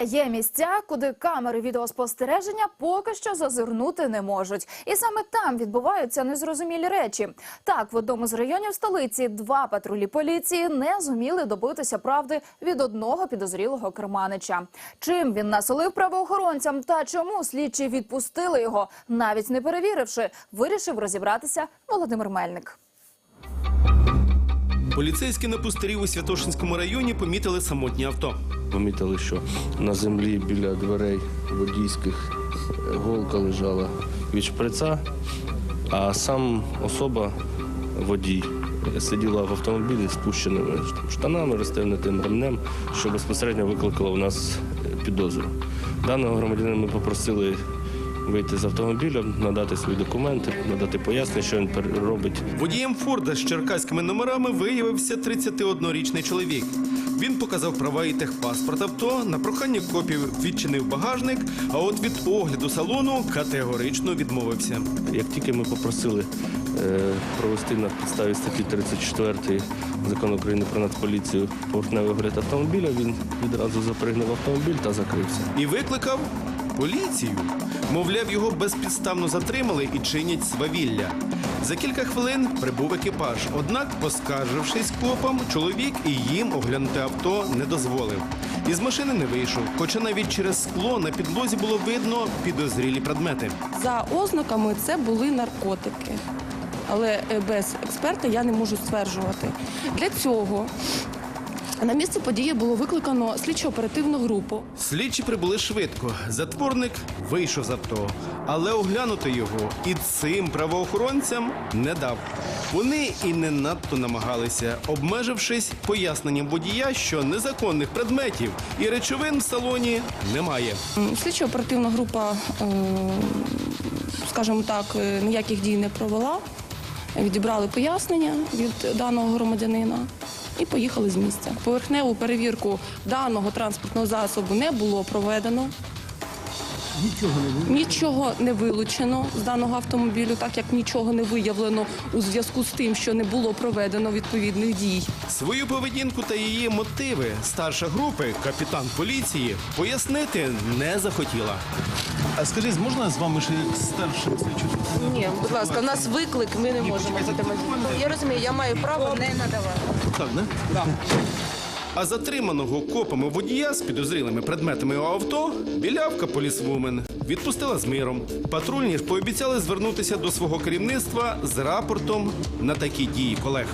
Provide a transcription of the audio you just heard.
Є місця, куди камери відеоспостереження поки що зазирнути не можуть, і саме там відбуваються незрозумілі речі. Так, в одному з районів столиці два патрулі поліції не зуміли добитися правди від одного підозрілого керманича. Чим він насолив правоохоронцям та чому слідчі відпустили його, навіть не перевіривши, вирішив розібратися Володимир Мельник. Поліцейські на пустирі у Святошинському районі помітили самотнє авто. Помітили, що на землі біля дверей водійських е, голка лежала від шприца, а сам особа, водій, сиділа в автомобілі з спущеними штанами, розстегнутим ремнем, що безпосередньо викликало в нас е, підозру. Даного громадянина ми попросили вийти з автомобіля, надати свої документи, надати пояснення, що він робить Водієм Форда з черкаськими номерами виявився 31-річний чоловік. Він показав права і техпаспорт авто, на прохання копів відчинив багажник, а от від огляду салону категорично відмовився. Як тільки ми попросили е, провести на підставі статті 34 закону України про нацполіцію поверхневий огляд автомобіля, він відразу запригнув автомобіль та закрився. І викликав поліцію. Мовляв, його безпідставно затримали і чинять свавілля. За кілька хвилин прибув екіпаж. Однак, поскаржившись копам, чоловік і їм оглянути авто не дозволив. Із машини не вийшов, хоча навіть через скло на підлозі було видно підозрілі предмети. За ознаками це були наркотики. Але е, без експерта я не можу стверджувати. Для цього на місце події було викликано слідчо-оперативну групу. Слідчі прибули швидко. Затворник вийшов з авто, але оглянути його і цим правоохоронцям не дав. Вони і не надто намагалися, обмежившись поясненням водія, що незаконних предметів і речовин в салоні немає. Слідчо-оперативна група, е, скажімо так, е, ніяких дій не провела. Відібрали пояснення від даного громадянина і поїхали з місця. Поверхневу перевірку даного транспортного засобу не було проведено. Нічого не вилучено з даного автомобілю, так як нічого не виявлено у зв'язку з тим, що не було проведено відповідних дій. Свою поведінку та її мотиви старша групи, капітан поліції, пояснити не захотіла. А скажіть, можна з вами ще як старшим слідчим? Ні, будь ласка, у нас виклик, ми не можемо Я розумію, я маю право не надавати. Так, не? А затриманого копами водія з підозрілими предметами у авто білявка полісвумен відпустила з миром. Патрульні ж пообіцяли звернутися до свого керівництва з рапортом на такі дії колег.